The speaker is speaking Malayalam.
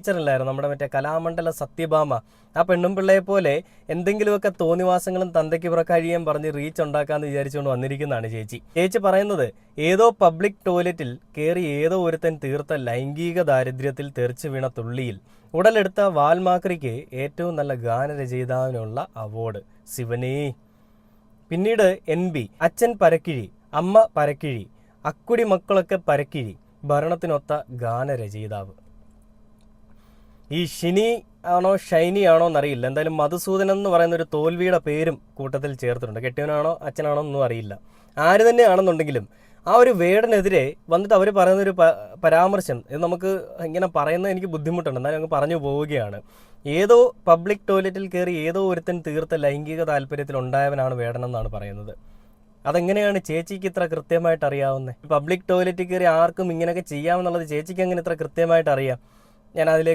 ടീച്ചറില്ലായിരുന്നു. നമ്മുടെ മറ്റേ കലാമണ്ഡല സത്യഭാമ. ആ പെണ്ണും പിള്ളയെ പോലെ എന്തെങ്കിലുമൊക്കെ തോന്നിവാസങ്ങളും തന്തയ്ക്ക് പുറക്കഴിയാൻ പറഞ്ഞ് റീച്ച് ഉണ്ടാക്കാന്ന് വിചാരിച്ചുകൊണ്ട് വന്നിരിക്കുന്നതാണ് ചേച്ചി. ചേച്ചി പറയുന്നത് ഏതോ പബ്ലിക് ടോയ്ലറ്റിൽ കയറി ഏതോ ഒരുത്തൻ തീർത്ത ലൈംഗിക ദാരിദ്ര്യത്തിൽ തെറിച്ചു വീണ തുള്ളിയിൽ ഉടലെടുത്ത വാൽമാക്രിക്ക് ഏറ്റവും നല്ല ഗാനരചയിതാവിനുള്ള അവാർഡ് ശിവനേ. പിന്നീട് എൻ ബി അച്ഛൻ പരക്കിഴി അമ്മ പരക്കിഴി അക്കുടി മക്കളൊക്കെ പരക്കിഴി ഭരണത്തിനൊത്ത ഗാനരചയിതാവ്. ഈ ഷിനി ആണോ ഷൈനി ആണോ എന്നറിയില്ല. എന്തായാലും മധുസൂദനൻ എന്ന് പറയുന്ന ഒരു തോൽവിയുടെ പേരും കൂട്ടത്തിൽ ചേർത്തിട്ടുണ്ട്. കെട്ടിയവനാണോ അച്ഛനാണോ ഒന്നും അറിയില്ല. ആര് തന്നെയാണെന്നുണ്ടെങ്കിലും ആ ഒരു വേടനെതിരെ വന്നിട്ട് അവർ പറയുന്ന ഒരു പരാമർശം ഇത് നമുക്ക് ഇങ്ങനെ പറയുന്നത് എനിക്ക് ബുദ്ധിമുട്ടുണ്ട്. എന്നാലും അങ്ങ് പറഞ്ഞു പോവുകയാണ്. ഏതോ പബ്ലിക് ടോയ്ലറ്റിൽ കയറി ഏതോ ഒരുത്തൻ തീർത്ത ലൈംഗിക താല്പര്യത്തിൽ ഉണ്ടായവനാണ് വേടനെന്നാണ് പറയുന്നത്. അതെങ്ങനെയാണ് ചേച്ചിക്ക് ഇത്ര കൃത്യമായിട്ട് അറിയാവുന്നത് പബ്ലിക് ടോയ്ലറ്റിൽ കയറി ആർക്കും ഇങ്ങനെയൊക്കെ ചെയ്യാമെന്നുള്ളത് ചേച്ചിക്ക് അങ്ങനെ ഇത്ര കൃത്യമായിട്ട് അറിയാം? ഞാൻ അതിലേക്ക്